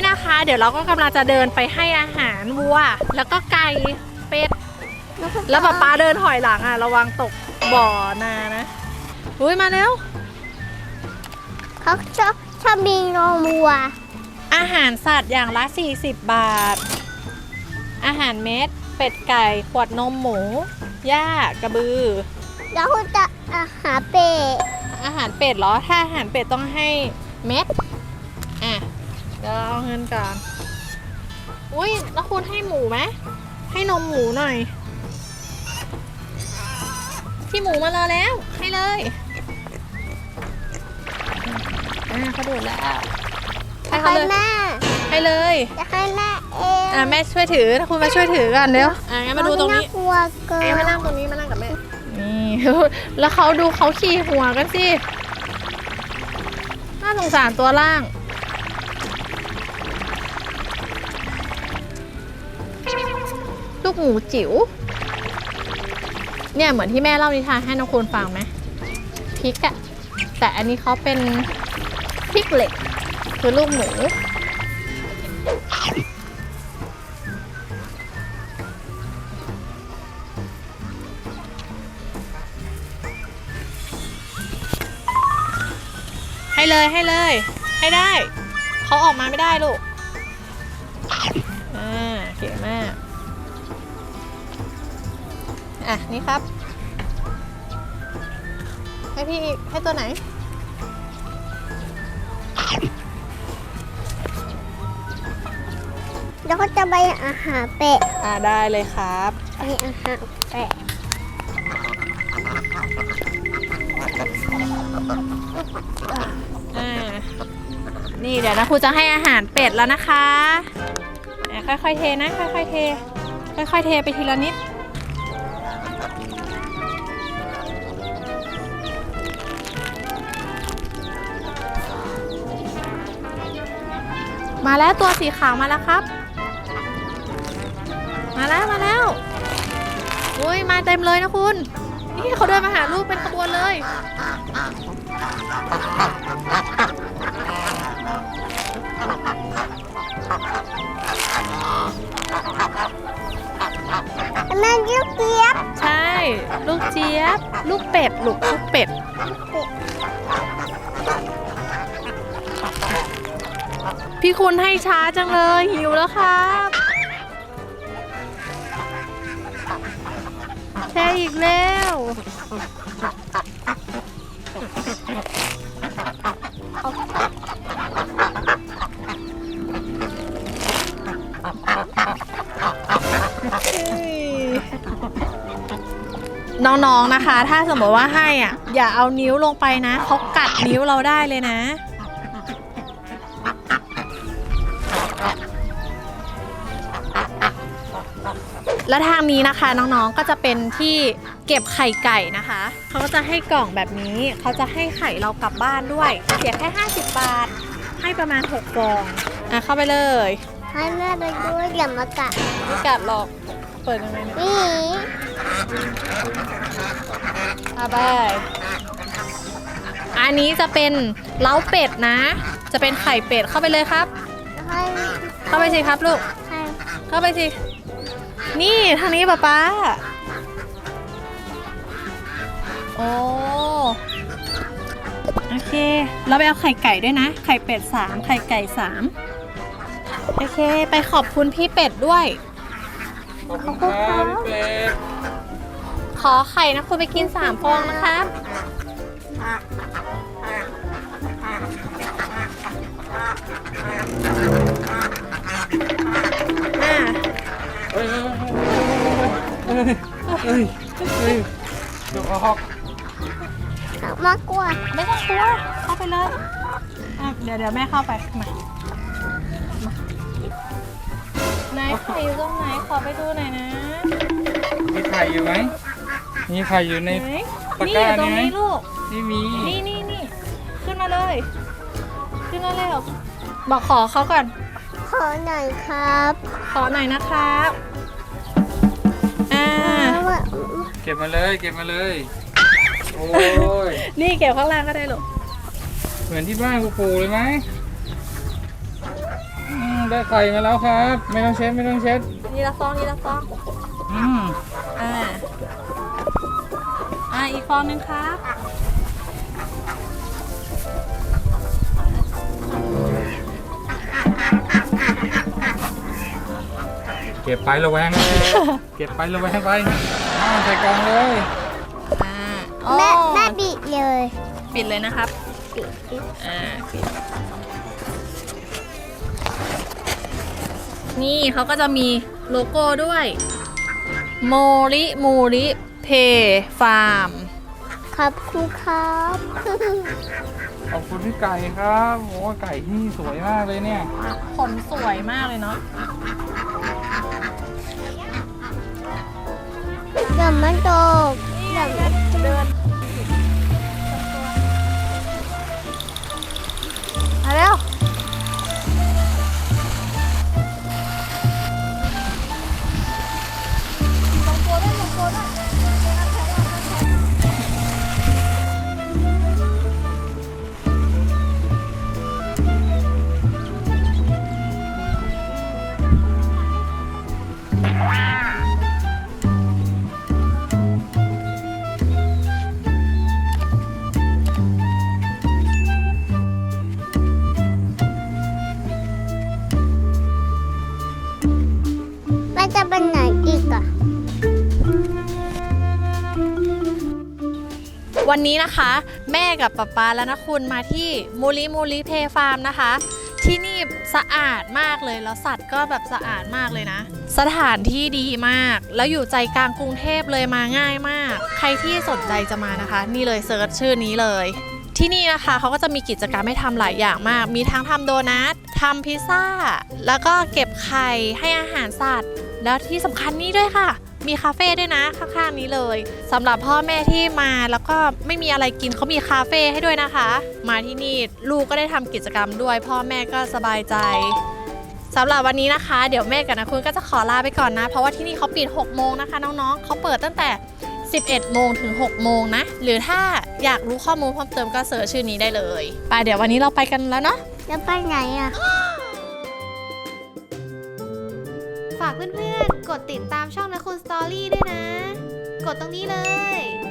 นี่นะคะ เดี๋ยวเราก็กำลังจะเดินไปให้อาหารวัว แล้วก็ไก่เป็ด แล้วป๊าป๊าเดินถอยหลังอะ ระวังตกบ่อนานะอุ้ยมาแล้ว เขาชอบชอบมีนมวัว อาหารสัตว์อย่างละ 40 บาท อาหารเม็ด เป็ดไก่ ขวดนมหมู หญ้ากระบือ แล้วคุณจะอาหาเป็ด อาหารเป็ดเหรอ ถ้าอาหารเป็ดต้องให้เม็ด งินก่อน อุ้ยแล้วคุณให้หมูไหม ให้นมหมูหน่อยที่หมูมารอแล้ว ให้เลยอ่าเขาดูดแล้วให้ให้เขาเลยแม่ให้เลย จะให้แม่เองอะแม่ช่วยถือถ้าคุณมาช่วยถือกันเร็วอะงั้นมาดูตรงนี้น่ากลัวเกินเอ๊ะมานั่งตรงนี้มานั่งกับแม่ นี่ แล้วเขาดูเขาขี่หัวกันสิ น่าสงสารตัวล่าง ลูกหมูจิ๋ว เนี่ยเหมือนที่แม่เล่านิทานให้น้องคุณฟังไหมพริกอะแต่อันนี้เขาเป็นพริกเหล็ก คือลูกหมู ให้เลยให้เลย ให้ได้ เขาออกมาไม่ได้ลูก อ่า เก่งมาก อะ นี่ครับ ให้พี่อีกให้ตัวไหน แล้วก็จะไปอาหารเป็ดอ่าได้เลยครับ ไปอาหารเป็ดอ่า นี่เดี๋ยวนะครูจะให้อาหารเป็ดแล้วนะคะอะค่อยๆเทนะ ค่อยๆเท ค่อยๆเทไปทีละนิด มาแล้วตัวสีขาวมาแล้วครับ มาแล้วมาแล้วอุ้ยมาเต็มเลยนะคุณ นี่เขาเดินมาหาลูกเป็นขบวนเลยแม่ยิ้วเกียบ ใช่ ลูกเจี๊ยบ ลูกเป็ด ลูกลูกเป็ด พี่คุณให้ช้าจังเลยหิวแล้วครับแช่อีกแล้วน้องๆนะคะ ถ้าสมมติว่าให้อะ อย่าเอานิ้วลงไปนะเขากัดนิ้วเราได้เลยนะ แล้วทางนี้นะคะน้องๆก็จะเป็นที่เก็บไข่ไก่นะคะเขาก็จะให้กล่องแบบนี้เขาจะให้ไข่เรากลับบ้านด้วย เสียแค่ 50 บาท ให้ประมาณ6ฟองอะเข้าไปเลยให้แม่ไปด้วยอย่ามากัดไม่กัดหรอกเปิดยังไงเนี่ยนี่อาบายอันนี้จะเป็นเล้าเป็ดนะ จะเป็นไข่เป็ดเข้าไปเลยครับ ให้เข้าไปสิครับลูก ให้เข้าไปสิ นี่ทางนี้ป๊าป๊าโอ้ โอเค เราไปเอาไข่ไก่ด้วยนะ ไข่เป็ดสาม ไข่ไก่สามโอเค ไปขอบคุณพี่เป็ดด้วย ขอบคุณครับพี่เป็ด ขอไข่นะคุณไปกินสามฟองนะครับอ่า เฮ้ยเฮ้ยเฮ้ยเดี๋ยวออกเอามากลัวไม่ต้องกลัวเข้าไปเลยอะเดี๋ยวเดี๋ยวแม่เข้าไปมาไหนไข่อยู่ตรงไหนขอไปดูหน่อยนะมีไข่อยู่ไหมมีไข่อยู่ในไหนตะนี่กอร้ายู่ตรนี่ไหมนี้ลูกนี่มีนี่นี่นี่ขึ้นมาเลย ขึ้นมาเร็วบอกขอเขาก่อน ขอหน่อยครับ ขอหน่อยนะครับ ก็บมาเลยเก็บมาเลย โอ้ย นี่เก็บข้างล่างก็ได้ลูกเหมือนที่บ้านกูปูเลยไหมอืมได้ไข่มาแล้วครับ ไม่ต้องเช็ดไม่ต้องเช็ดนี่ละฟองนี่ละฟอง อืมอ่า อ่าอีกฟองหนึงครับเก็บไประแวงนะเก็บไประแวงไปอ้าว ใส่กล่องเลย อ่าโอ้แม่แม่บิดเลยปิดเลยนะครับบิดบิดอ่าปิดนี่เขาก็จะมีโลโก้ด้วยโมริมูริเพฟาร์ม ขอบคุณครับขอบคุณพี่ไก่ครับโอ้ไก่ที่นี่สวยมากเลยเนี่ย ขนสวยมากเลยเนาะ เจะเป็นไหนอีกอะ วันนี้นะคะ แม่กับป๊าป๊าและนะคุณมาที่มูลิมูลิเพฟาร์มนะคะ ที่นี่สะอาดมากเลยแล้วสัตว์ก็แบบสะอาดมากเลยนะ สถานที่ดีมาก แล้วอยู่ใจกลางกรุงเทพเลยมาง่ายมาก ใครที่สนใจจะมานะคะ นี่เลยเซิร์ชชื่อนี้เลยที่นี่นะคะเขาก็จะมีกิจกรรมให้ทำหลายอย่างมาก มีทั้งทำโดนัททำพิซซ่า แล้วก็เก็บไข่ให้อาหารสัตว์ แล้วที่สำคัญนี่ด้วยค่ะ มีคาเฟ่ด้วยนะข้างๆนี้เลยสำหรับพ่อแม่ที่มาแล้วก็ไม่มีอะไรกินเขามีคาเฟ่ให้ด้วยนะคะ มาที่นี่ลูกก็ได้ทำกิจกรรมด้วย พ่อแม่ก็สบายใจสำหรับวันนี้นะคะ เดี๋ยวแม่กับนะคุณก็จะขอลาไปก่อนนะ เพราะว่าที่นี่เขาปิด 6 โมงนะคะ น้องๆเขาเปิดตั้งแต่ 11 โมงถึง 6 โมงนะ หรือถ้าอยากรู้ข้อมูลเพิ่มเติมก็เสิร์ชชื่อนี้ได้เลย ไปเดี๋ยววันนี้เราไปกันแล้วเนาะแล้วไปไหนอะ ฝากเพื่อนๆ กดติดตามช่องนะคุณสตอรี่ด้วยนะ กดตรงนี้เลย